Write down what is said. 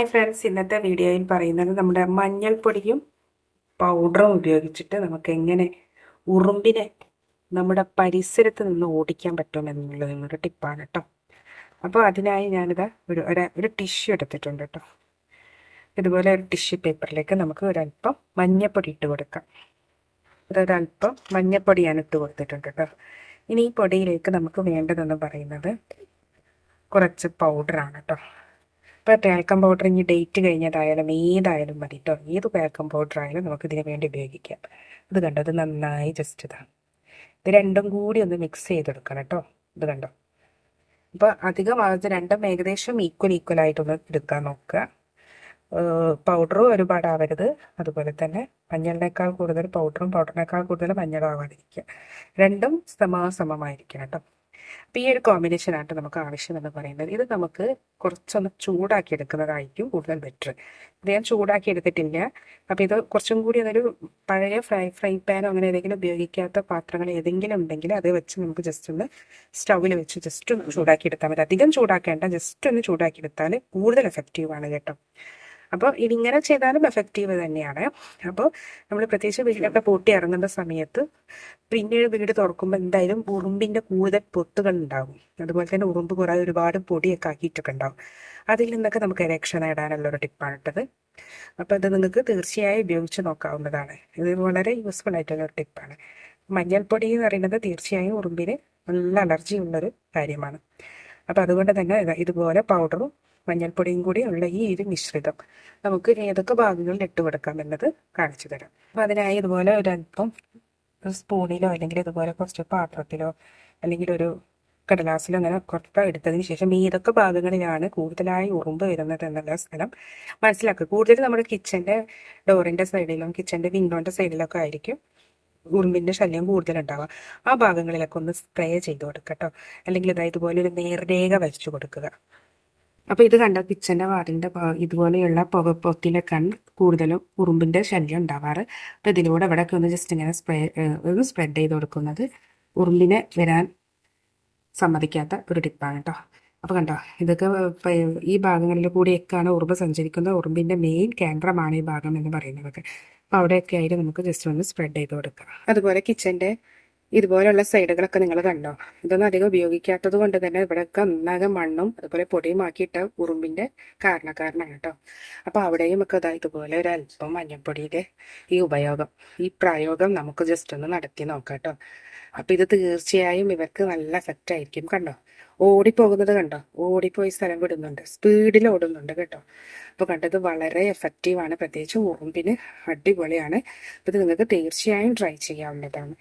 Hi friends ഇന്നത്തെ വീഡിയോയിൽ പറയുന്നത് നമ്മുടെ മഞ്ഞൾപ്പൊടിയും പൗഡറും ഉപയോഗിച്ചിട്ട് നമുക്ക് എങ്ങനെ ഉറുമ്പിനെ നമ്മുടെ പരിസരത്ത് നിന്ന് ഓടിക്കാൻ പറ്റുമെന്നുള്ളത് ഒരു ടിപ്പാണ് കേട്ടോ അപ്പോൾ അതിനായി ഞാനിത് ഒരു ഒരു ടിഷ്യൂ എടുത്തിട്ടുണ്ട് കേട്ടോ ഇതുപോലെ ഒരു ടിഷ്യൂ പേപ്പറിലേക്ക് നമുക്ക് ഒരല്പം മഞ്ഞൾപ്പൊടി ഇട്ട് കൊടുക്കാം. അതൊരല്പം മഞ്ഞൾപ്പൊടി ഞാൻ ഇട്ട് കൊടുത്തിട്ടുണ്ട് കേട്ടോ ഇനി ഈ പൊടിയിലേക്ക് നമുക്ക് വേണ്ടതെന്ന് പറയുന്നത് കുറച്ച് പൗഡറാണ് കേട്ടോ ഇപ്പോൾ പേൽക്കം പൗഡർ ഇനി ഡേറ്റ് കഴിഞ്ഞതായാലും ഏതായാലും മതി കേട്ടോ ഏത് പേൽക്കം പൗഡർ ആയാലും നമുക്ക് ഇതിന് വേണ്ടി ഉപയോഗിക്കാം. ഇത് കണ്ടോ? ഇത് നന്നായി ജസ്റ്റ് ഇതാണ് ഇത് രണ്ടും കൂടി ഒന്ന് മിക്സ് ചെയ്തെടുക്കണം കേട്ടോ ഇത് കണ്ടോ? അപ്പോൾ അധികം അത് രണ്ടും ഏകദേശം ഈക്വൽ ഈക്വൽ ആയിട്ടൊന്ന് എടുക്കാൻ നോക്കുക. പൗഡറും ഒരുപാട് ആവരുത്. അതുപോലെ തന്നെ മഞ്ഞളിനേക്കാൾ കൂടുതൽ പൗഡറും പൗഡറിനേക്കാൾ കൂടുതൽ മഞ്ഞളും ആവാതിരിക്കുക. രണ്ടും സമാസമമായിരിക്കണം കേട്ടോ അപ്പോൾ ഈ ഒരു കോമ്പിനേഷനായിട്ട് നമുക്ക് ആവശ്യമെന്ന് പറയുന്നത് ഇത് നമുക്ക് കുറച്ചൊന്ന് ചൂടാക്കി എടുക്കുന്നതായിരിക്കും കൂടുതൽ ബെറ്റർ ഇത് ഞാൻ ചൂടാക്കി എടുത്തിട്ടില്ല അപ്പോൾ ഇത് കുറച്ചും കൂടി അതൊരു പഴയ ഫ്രൈ ഫ്രൈ പാനോ അങ്ങനെ ഏതെങ്കിലും ഉപയോഗിക്കാത്ത പാത്രങ്ങൾ ഏതെങ്കിലും ഉണ്ടെങ്കിൽ അത് വെച്ച് നമുക്ക് ജസ്റ്റ് ഒന്ന് സ്റ്റൗവിൽ വെച്ച് ജസ്റ്റ് ഒന്ന് ചൂടാക്കി എടുത്താൽ മതി. അധികം ചൂടാക്കേണ്ട ജസ്റ്റ് ഒന്ന് ചൂടാക്കി എടുത്താൽ കൂടുതൽ എഫക്റ്റീവ് ആണ് കേട്ടോ. അപ്പോൾ ഇതിങ്ങനെ ചെയ്താലും എഫക്റ്റീവ് തന്നെയാണ്. അപ്പോൾ നമ്മൾ പ്രത്യേകിച്ച് വീടൊക്കെ പൂട്ടി ഇറങ്ങുന്ന സമയത്ത് പിന്നീട് വീട് തുറക്കുമ്പോൾ എന്തായാലും ഉറുമ്പിന്റെ കൂടുതൽ പൊത്തുകൾ ഉണ്ടാവും അതുപോലെ തന്നെ ഉറുമ്പ് കുറേ ഒരുപാട് പൊടിയൊക്കെ ആക്കിയിട്ടൊക്കെ ഉണ്ടാകും. അതിൽ നിന്നൊക്കെ നമുക്ക് രക്ഷ നേടാനുള്ള ഒരു ടിപ്പാണ് ഇട്ടത് അപ്പോൾ അത് നിങ്ങൾക്ക് തീർച്ചയായും ഉപയോഗിച്ച് നോക്കാവുന്നതാണ്. ഇത് വളരെ യൂസ്ഫുൾ ആയിട്ടുള്ള ഒരു ടിപ്പാണ് മഞ്ഞൾപ്പൊടി എന്ന് പറയുന്നത് തീർച്ചയായും ഉറുമ്പിന് നല്ല അലർജി ഉള്ളൊരു കാര്യമാണ്. അപ്പോൾ അതുകൊണ്ട് തന്നെ ഇതുപോലെ പൗഡറും മഞ്ഞൾപ്പൊടിയും കൂടി ഉള്ള ഈ ഒരു മിശ്രിതം. നമുക്ക് ഏതൊക്കെ ഭാഗങ്ങളിൽ ഇട്ട് കൊടുക്കാം എന്നത് കാണിച്ചു തരാം. അപ്പോൾ അതിനായി ഇതുപോലെ ഒരല്പം സ്പൂണിലോ അല്ലെങ്കിൽ ഇതുപോലെ കുറച്ച് പാത്രത്തിലോ അല്ലെങ്കിൽ ഒരു കടലാസിലോ അങ്ങനെ കുറച്ച് എടുത്തതിന് ശേഷം ഏതൊക്കെ ഭാഗങ്ങളിലാണ് കൂടുതലായി ഉറുമ്പ് വരുന്നത് എന്നുള്ള സ്ഥലം മനസ്സിലാക്കുക. കൂടുതൽ നമ്മുടെ കിച്ചന്റെ ഡോറിന്റെ സൈഡിലും കിച്ചന്റെ വിൻഡോന്റെ സൈഡിലൊക്കെ ആയിരിക്കും ഉറുമ്പിന്റെ ശല്യം കൂടുതലുണ്ടാവുക. ആ ഭാഗങ്ങളിലൊക്കെ ഒന്ന് സ്പ്രേ ചെയ്ത് കൊടുക്കട്ടോ കേട്ടോ. അല്ലെങ്കിൽ ഇതാ ഇതുപോലെ ഒരു നേർരേഖ വരച്ചു കൊടുക്കുക. അപ്പോൾ ഇത് കണ്ട? കിച്ചന്റെ വാറിന്റെ ഇതുപോലെയുള്ള പുകപ്പൊത്തിലൊക്കെയാണ് കൂടുതലും ഉറുമ്പിന്റെ ശല്യം ഉണ്ടാവാറ്. അപ്പോൾ ഇതിലൂടെ ഇവിടെയൊക്കെ ഒന്ന് ജസ്റ്റ് ഇങ്ങനെ സ്പ്രേ ഒന്ന് സ്പ്രെഡ് ചെയ്ത് കൊടുക്കുന്നത് ഉറുമ്പിനെ വരാൻ സമ്മതിക്കാത്ത ഒരു ടിപ്പാണ് കേട്ടോ അപ്പോൾ കണ്ടോ? ഇതൊക്കെ ഈ ഭാഗങ്ങളിൽ കൂടിയൊക്കെയാണ് ഉറുമ്പ് സഞ്ചരിക്കുന്നത്. ഉറുമ്പിന്റെ മെയിൻ കേന്ദ്രമാണ് ഈ ഭാഗം എന്ന് പറയുന്നതൊക്കെ അപ്പോൾ അവിടെയൊക്കെ ആയിട്ട് നമുക്ക് ജസ്റ്റ് ഒന്ന് സ്പ്രെഡ് ചെയ്ത് കൊടുക്കുക അതുപോലെ കിച്ചന്റെ ഇതുപോലുള്ള സൈഡുകളൊക്കെ നിങ്ങൾ കണ്ടോ? ഇതൊന്നും അധികം ഉപയോഗിക്കാത്തത് കൊണ്ട് തന്നെ ഇവിടെയൊക്കെ ഒന്നാകെ മണ്ണും അതുപോലെ പൊടിയും ആക്കിയിട്ട ഉറുമ്പിന്റെ കാരണക്കാരനാണ് കേട്ടോ. അപ്പോൾ അവിടെയും ഒക്കെ അതാ ഇതുപോലെ ഒരു അല്പം മഞ്ഞൾപ്പൊടിയുടെ ഈ ഉപയോഗം ഈ പ്രയോഗം നമുക്ക് ജസ്റ്റ് ഒന്ന് നടത്തി നോക്കാം കേട്ടോ. അപ്പോൾ ഇത് തീർച്ചയായും ഇവർക്ക് നല്ല എഫക്റ്റ് ആയിരിക്കും കണ്ടോ? ഓടിപ്പോകുന്നത് കണ്ടോ? ഓടിപ്പോയി സ്ഥലം വിടുന്നുണ്ട്. സ്പീഡിൽ ഓടുന്നുണ്ട് കേട്ടോ. അപ്പോൾ കണ്ടത് വളരെ എഫക്റ്റീവാണ് പ്രത്യേകിച്ച് ഉറുമ്പിന് അടിപൊളിയാണ്. അപ്പോൾ ഇത് നിങ്ങൾക്ക് തീർച്ചയായും ട്രൈ ചെയ്യാവുന്നതാണ്.